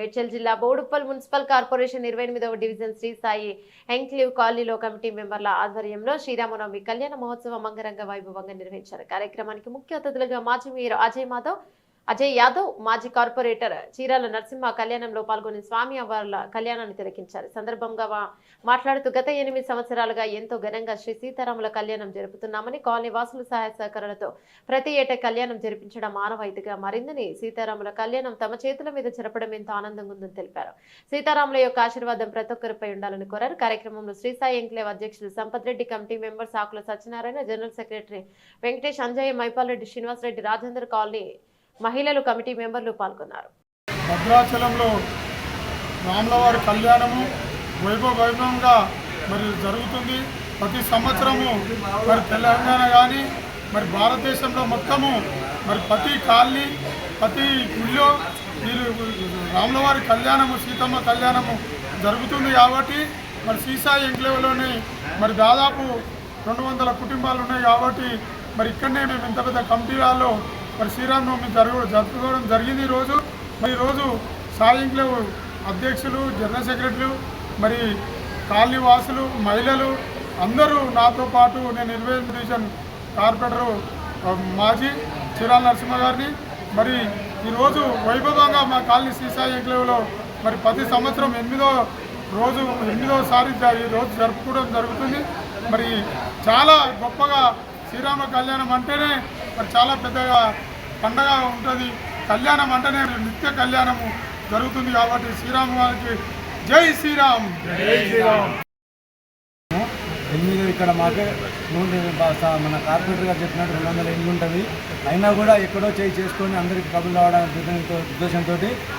మేడ్చల్ జిల్లా Boduppal municipal corporation ఇరవై ఎనిమిదవ డివిజన్ శ్రీ సాయి ఎంక్లివ్ కాలనీలో కమిటీ మెంబర్ల ఆధ్వర్యంలో శ్రీరామనవమి కళ్యాణ మహోత్సవం అంగరంగ వైభవంగా నిర్వహించారు. కార్యక్రమానికి ముఖ్య అతిథులుగా మాజీ మేయర్ అజయ్ మాధవ్ అజయ్ యాదవ్ మాజీ కార్పొరేటర్ చీరాల నరసింహ కళ్యాణంలో పాల్గొని స్వామి అవార్ల కళ్యాణాన్ని తిలకించారు. సందర్భంగా మాట్లాడుతూ గత ఎనిమిది సంవత్సరాలుగా ఎంతో ఘనంగా శ్రీ సీతారాముల కళ్యాణం జరుపుతున్నామని కాలనీ వాసుల సహాయ సహకారాలతో ప్రతి ఏటా కళ్యాణం జరిపించడం మానవాయితీగా మారిందని సీతారాముల కళ్యాణం తమ చేతుల మీద జరపడం ఎంతో ఆనందంగా ఉందని తెలిపారు. సీతారాముల యొక్క ఆశీర్వాదం ప్రతి ఒక్కరిపై ఉండాలని కోరారు. కార్యక్రమంలో శ్రీ సాయి ఎంక్లేవ్ అధ్యక్షులు Sampath Reddy committee members Akula Satyanarayana general secretary Venkatesh Anjaiah Maipal Reddy Srinivas Reddy Rajender colony మహిళలు కమిటీ మెంబర్లు పాల్గొన్నారు. భద్రాచలంలో రాములవారి కళ్యాణము వైభవ వైభవంగా మరి జరుగుతుంది. ప్రతి సంవత్సరము మరి తెలంగాణ కానీ మరి భారతదేశంలో మొత్తము మరి ప్రతి కాలనీ ప్రతి గుళ్ళో మీరు రాములవారి కళ్యాణము సీతమ్మ కళ్యాణము జరుగుతుంది కాబట్టి మరి సీసాయి ఎంక్లేవ్లోని మరి దాదాపు రెండు వందల కుటుంబాలు ఉన్నాయి కాబట్టి మరి ఇక్కడనే మేము ఇంత పెద్ద కమిటీ వాళ్ళు. మరి శ్రీరామనవమి జరుగు జరుపుకోవడం జరిగింది ఈరోజు మరి ఈరోజు సాయి అధ్యక్షులు జనరల్ సెక్రటరీలు మరి కాలనీ వాసులు మహిళలు అందరూ నాతో పాటు నేను ఇరవై డివిజన్ కార్పొరేటరు మాజీ చిరాల నరసింహ గారిని. మరి ఈరోజు వైభవంగా మా కాలనీ సీసాయి ఎంక్లేవ్లో మరి ప్రతి సంవత్సరం ఎనిమిదో రోజు ఎనిమిదోసారి జ- ఈ రోజు జరుపుకోవడం జరుగుతుంది. మరి చాలా గొప్పగా శ్రీరామ కళ్యాణం అంటేనే మరి చాలా పెద్దగా పండగ ఉంటుంది. కళ్యాణం అంటేనే నిత్య కళ్యాణము జరుగుతుంది కాబట్టి శ్రీరామ వారికి జై శ్రీరామ్. జై శ్రీరామ్. ఎనిమిది ఇక్కడ మాకే నూనె మన కార్పొరేటర్ గారు చెప్పినట్టు రెండు వందల ఎనిమిది ఉంటుంది. అయినా కూడా ఎక్కడో చేయి చేసుకొని అందరికి కబుర్లు రావడానికి ఉద్దేశంతో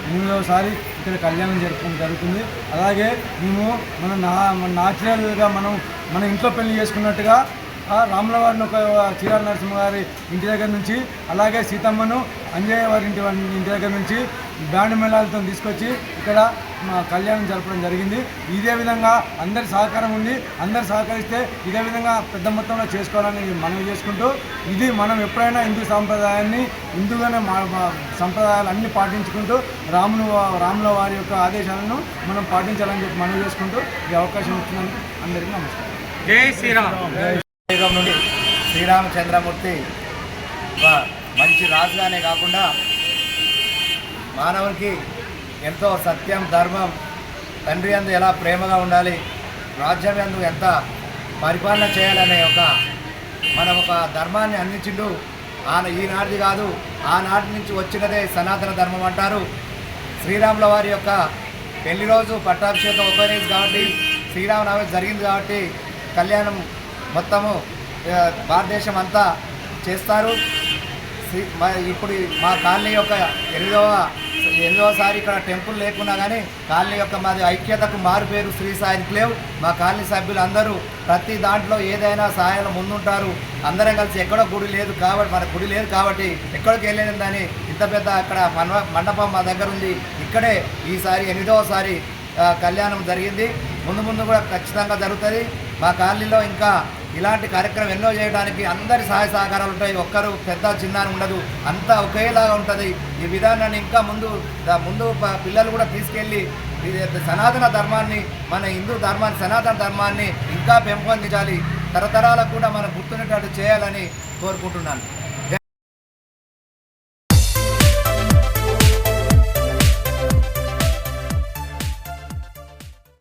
ఎనిమిదవసారి ఇక్కడ కళ్యాణం జరుపుకోవడం జరుగుతుంది. అలాగే మేము మన నా మన మనం మన ఇంట్లో పెళ్ళి చేసుకున్నట్టుగా ఆ రాముల వారిని ఒక చీరాల నరసింహ గారి ఇంటి దగ్గర నుంచి అలాగే సీతమ్మను అంజయ్య వారి ఇంటి ఇంటి దగ్గర నుంచి బ్యాండ్ మేళాలతో తీసుకొచ్చి ఇక్కడ మా కళ్యాణం జరపడం జరిగింది. ఇదే విధంగా అందరి సహకారం ఉంది. అందరు సహకరిస్తే ఇదే విధంగా పెద్ద మొత్తంలో చేసుకోవాలని మనవి చేసుకుంటూ ఇది మనం ఎప్పుడైనా హిందూ సాంప్రదాయాన్ని హిందూగానే మా సంప్రదాయాలు అన్ని పాటించుకుంటూ రాములు వా- రాముల వారి యొక్క ఆదేశాలను మనం పాటించాలని చెప్పి మనవి చేసుకుంటూ ఈ అవకాశం ఇచ్చినందుకు అందరికీ నమస్కారం. యుగం నుండి శ్రీరామచంద్రమూర్తి ఒక మంచి రాజుగానే కాకుండా మానవునికి ఎంతో సత్యం ధర్మం తండ్రి అందు ఎలా ప్రేమగా ఉండాలి రాజ్యం యందు ఎంత పరిపాలన చేయాలనే ఒక మనం ఒక ధర్మాన్ని అందించిండు. ఆయన ఈనాటిది కాదు ఆనాటి నుంచి వచ్చినదే సనాతన ధర్మం అంటారు. శ్రీరాముల వారి యొక్క పెళ్ళి రోజు పట్టాభిషేకం ఉపయోగించి కాబట్టి శ్రీరామనవమి జరిగింది కాబట్టి కళ్యాణం మొత్తము భారతదేశం అంతా చేస్తారు. ఇప్పుడు మా కాలనీ యొక్క ఎనిమిదవ ఎనిమిదవసారి ఇక్కడ టెంపుల్ లేకున్నా కానీ కాలనీ యొక్క మాది ఐక్యతకు మారుపేరు శ్రీ సాయి లేవు మా కాలనీ సభ్యులు అందరూ ప్రతి దాంట్లో ఏదైనా సహాయంలో ముందుంటారు. అందరం కలిసి ఎక్కడో గుడి లేదు కాబట్టి మన గుడి లేదు కాబట్టి ఎక్కడికి వెళ్ళలేదని ఇంత పెద్ద అక్కడ మండపం మా దగ్గర ఉంది. ఇక్కడే ఈసారి ఎనిమిదవసారి కళ్యాణం జరిగింది. ముందు ముందు కూడా ఖచ్చితంగా జరుగుతుంది. మా కాలనీలో ఇంకా ఇలాంటి కార్యక్రమం ఎన్నో చేయడానికి అందరి సహాయ సహకారాలు ఉంటాయి. ఒక్కరు పెద్ద చిన్న అని ఉండదు. అంతా ఒకేలాగా ఉంటుంది. ఈ విధానాన్ని ఇంకా ముందు ముందు పిల్లలు కూడా తీసుకెళ్ళి ఇది సనాతన ధర్మాన్ని మన హిందూ ధర్మాన్ని సనాతన ధర్మాన్ని ఇంకా పెంపొందించాలి. తరతరాలకు కూడా మనం గుర్తున్నట్టు చేయాలని కోరుకుంటున్నాను.